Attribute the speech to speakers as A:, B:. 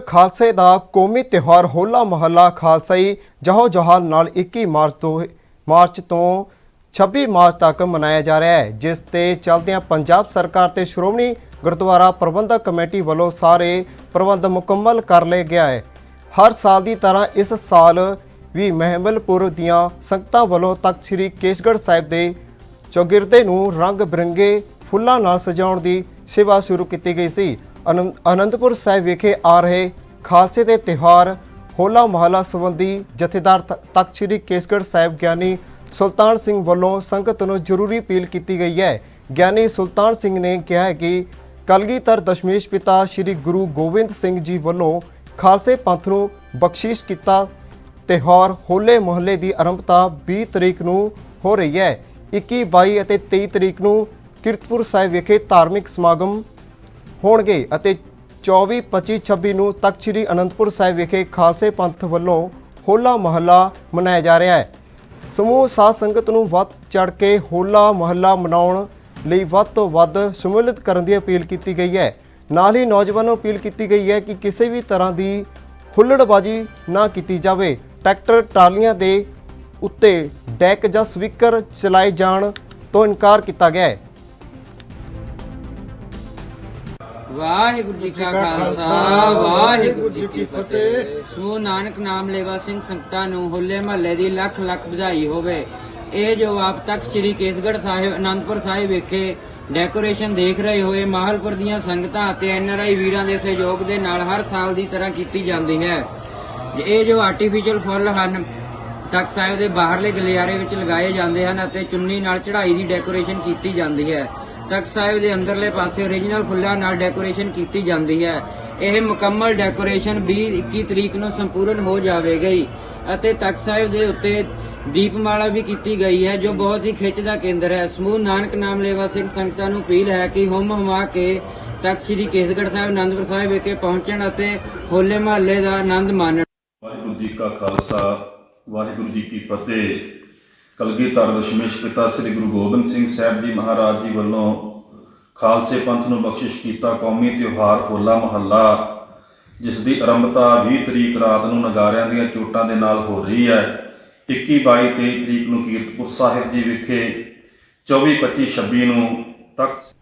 A: ਖਾਲਸੇ ਦਾ ਕੌਮੀ ਤਿਉਹਾਰ ਹੋਲਾ ਮਹੱਲਾ ਖਾਲਸਾਈ ਜਹੋ ਜਹਾਲ ਨਾਲ 21 ਮਾਰਚ ਤੋਂ ਮਾਰਚ ਤੋਂ 26 ਮਾਰਚ ਤੱਕ ਮਨਾਇਆ ਜਾ ਰਿਹਾ ਹੈ, ਜਿਸ ਤੇ ਚਲਦਿਆਂ ਪੰਜਾਬ ਸਰਕਾਰ ਤੇ ਸ਼੍ਰੋਮਣੀ ਗੁਰਦੁਆਰਾ ਪ੍ਰਬੰਧਕ ਕਮੇਟੀ ਵੱਲੋਂ ਸਾਰੇ ਪ੍ਰਬੰਧ ਮੁਕੰਮਲ ਕਰ ਲਏ ਗਿਆ ਹੈ। ਹਰ ਸਾਲ ਦੀ ਤਰ੍ਹਾਂ ਇਸ ਸਾਲ ਵੀ ਮਹਿਮਲਪੁਰ ਦੀਆਂ ਸੰਗਤਾਂ ਵੱਲੋਂ ਤਖਤ ਸ੍ਰੀ ਕੇਸਗੜ੍ਹ ਸਾਹਿਬ ਦੇ ਚੌਗਿਰਦੇ ਨੂੰ ਰੰਗ ਬਿਰੰਗੇ ਫੁੱਲਾਂ ਨਾਲ ਸਜਾਉਣ ਦੀ ਸੇਵਾ ਸ਼ੁਰੂ ਕੀਤੀ ਗਈ ਸੀ। ਅਨੰ- ਅਨੰਦਪੁਰ ਸਾਹਿਬ ਵਿਖੇ ਆ ਰਹੇ ਖਾਲਸੇ ਦੇ ਤਿਉਹਾਰ, ਹੋਲਾ ਮਹੱਲਾ ਸੰਬੰਧੀ ਜਥੇਦਾਰ ਤ- ਤਖਤ ਸ੍ਰੀ ਕੇਸਗੜ੍ਹ ਸਾਹਿਬ ਗਿਆਨੀ ਸੁਲਤਾਨ ਸਿੰਘ ਵੱਲੋਂ ਸੰਗਤ ਨੂੰ ਜ਼ਰੂਰੀ ਅਪੀਲ ਕੀਤੀ ਗਈ ਹੈ। ਗਿਆਨੀ ਸੁਲਤਾਨ ਸਿੰਘ ਨੇ ਕਿਹਾ ਹੈ ਕਿ ਕਲਗੀਧਰ ਦਸ਼ਮੇਸ਼ ਪਿਤਾ ਸ੍ਰੀ ਗੁਰੂ ਗੋਬਿੰਦ ਸਿੰਘ ਜੀ ਵੱਲੋਂ ਖਾਲਸੇ ਪੰਥ ਨੂੰ ਬਖਸ਼ਿਸ਼ ਕੀਤਾ ਤਿਉਹਾਰ ਹੋਲੇ ਮਹੱਲੇ ਦੀ ਆਰੰਭਤਾ 20 ਤਰੀਕ ਨੂੰ ਹੋ ਰਹੀ ਹੈ। 21 22 ਅਤੇ 23 ਤਰੀਕ ਨੂੰ ਕੀਰਤਪੁਰ ਸਾਹਿਬ ਵਿਖੇ ਧਾਰਮਿਕ ਸਮਾਗਮ ਹੋਣਗੇ ਅਤੇ 24 25 26 ਨੂੰ ਤਖਤ ਸ੍ਰੀ ਅਨੰਦਪੁਰ ਸਾਹਿਬ ਵਿਖੇ ਖਾਲਸੇ ਪੰਥ ਵੱਲੋਂ ਹੋਲਾ ਮਹੱਲਾ ਮਨਾਇਆ ਜਾ ਰਿਹਾ ਹੈ। ਸਮੂਹ ਸਾਧ ਸੰਗਤ ਨੂੰ ਵੱਧ ਚੜ ਕੇ ਹੋਲਾ ਮਹੱਲਾ ਮਨਾਉਣ ਲਈ ਵੱਧ ਤੋਂ ਵੱਧ ਸ਼ਮੂਲੀਅਤ ਕਰਨ ਦੀ ਅਪੀਲ ਕੀਤੀ ਗਈ ਹੈ। ਨਾਲ ਹੀ ਨੌਜਵਾਨਾਂ ਨੂੰ ਅਪੀਲ ਕੀਤੀ ਗਈ ਹੈ ਕਿ ਕਿਸੇ ਵੀ ਤਰ੍ਹਾਂ ਦੀ ਹੁੱਲੜਬਾਜੀ ਨਾ ਕੀਤੀ ਜਾਵੇ। ਟਰੈਕਟਰ, ਟਰਾਲੀਆਂ ਦੇ ਉੱਤੇ ਡੈਕ ਜਾਂ ਸਵੀਕਰ ਚਲਾਏ ਜਾਣ ਤੋਂ ਇਨਕਾਰ ਕੀਤਾ ਗਿਆ ਹੈ।
B: ਵਾਹਿਗੁਰੂ ਜੀ ਕਾ ਖਾਲਸਾ ਵਾਹਿਗੁਰੂ ਜੀ ਕੀ ਫਤਿਹ। ਸਮੂਹ ਨਾਨਕ ਨਾਮ ਲੇਵਾ ਸਿੰਘ ਸੰਗਤਾਂ ਨੂੰ ਹੋਲੇ ਮਹੱਲੇ ਦੀ ਲੱਖ ਲੱਖ ਵਧਾਈ ਹੋਵੇ। ਇਹ ਜੋ ਆਪ ਤੱਕ ਸ੍ਰੀ ਕੇਸਗੜ੍ਹ ਸਾਹਿਬ ਅਨੰਦਪੁਰ ਸਾਹਿਬ ਵਿਖੇ ਡੈਕੋਰੇਸ਼ਨ ਦੇਖ ਰਹੇ ਹੋਏ ਮਾਹਲਪੁਰ ਦੀਆਂ ਸੰਗਤਾਂ ਅਤੇ ਐਨਆਰਆਈ ਵੀਰਾਂ ਦੇ ਸਹਿਯੋਗ ਦੇ ਨਾਲ ਹਰ ਸਾਲ ਦੀ ਤਰ੍ਹਾਂ ਕੀਤੀ ਜਾਂਦੀ ਹੈ। ਇਹ ਜੋ ਆਰਟੀਫੀਸ਼ੀਅਲ ਫੁੱਲ ਹਨ ਤਖਤ ਸਾਹਿਬ ਦੇ ਬਾਹਰਲੇ ਗਲਿਆਰੇ ਵਿੱਚ ਲਗਾਏ ਜਾਂਦੇ ਹਨ ਅਤੇ ਚੁੰਨੀ ਨਾਲ ਚੜ੍ਹਾਈ ਦੀ ਡੈਕੋਰੇਸ਼ਨ ਕੀਤੀ ਜਾਂਦੀ ਹੈ। ਤਖਤ ਸਾਹਿਬ ਦੇ ਅੰਦਰਲੇ ਪਾਸੇ ਓਰੀਜਨਲ ਫੁੱਲਾਂ ਨਾਲ ਡੈਕੋਰੇਸ਼ਨ ਕੀਤੀ ਜਾਂਦੀ ਹੈ। ਇਹ ਮੁਕੰਮਲ ਡੈਕੋਰੇਸ਼ਨ 20 21 ਤਰੀਕ ਨੂੰ ਸੰਪੂਰਨ ਹੋ ਜਾਵੇਗੀ ਅਤੇ ਤਖਤ ਸਾਹਿਬ ਦੇ ਉੱਤੇ ਦੀਪਮਾਲਾ ਵੀ ਕੀਤੀ ਗਈ ਹੈ, ਜੋ ਬਹੁਤ ਹੀ ਖਿੱਚ ਦਾ ਕੇਂਦਰ ਹੈ। ਸਮੂਹ ਨਾਨਕ ਨਾਮ ਲੇਵਾ ਸਿੰਘ ਸੰਗਤਾਂ ਨੂੰ ਅਪੀਲ ਹੈ ਕਿ ਹੁਮ ਹੁਮਾ ਕੇ ਤਖਤ ਸ੍ਰੀ ਕੇਸਗੜ੍ਹ ਸਾਹਿਬ, ਅਨੰਦਪੁਰ ਸਾਹਿਬ ਵਿਖੇ ਪਹੁੰਚਣ ਅਤੇ ਹੋਲੇ ਮਹੱਲੇ ਦਾ ਆਨੰਦ ਮਾਣਨ।
C: ਵਾਹਿਗੁਰੂ ਜੀ ਕਾ ਖਾਲਸਾ, ਵਾਹਿਗੁਰੂ ਜੀ ਕੀ ਫਤਿਹ। ਕਲਗੀਧਰ ਦਸ਼ਮੇਸ਼ ਪਿਤਾ ਸ੍ਰੀ ਗੁਰੂ ਗੋਬਿੰਦ ਸਿੰਘ ਸਾਹਿਬ ਜੀ ਮਹਾਰਾਜ ਜੀ ਵੱਲੋਂ ਖਾਲਸੇ ਪੰਥ ਨੂੰ ਬਖਸ਼ਿਸ਼ ਕੀਤਾ ਕੌਮੀ ਤਿਉਹਾਰ ਹੋਲਾ ਮਹੱਲਾ, ਜਿਸ ਦੀ ਆਰੰਭਤਾ 20 ਤਰੀਕ ਰਾਤ ਨੂੰ ਨਗਾਰਿਆਂ ਦੀਆਂ ਚੋਟਾਂ ਦੇ ਨਾਲ ਹੋ ਰਹੀ ਹੈ। 21 22 23 ਤਰੀਕ ਨੂੰ ਕੀਰਤਪੁਰ ਸਾਹਿਬ ਜੀ ਵਿਖੇ 24 25 26 ਨੂੰ ਤਖਤ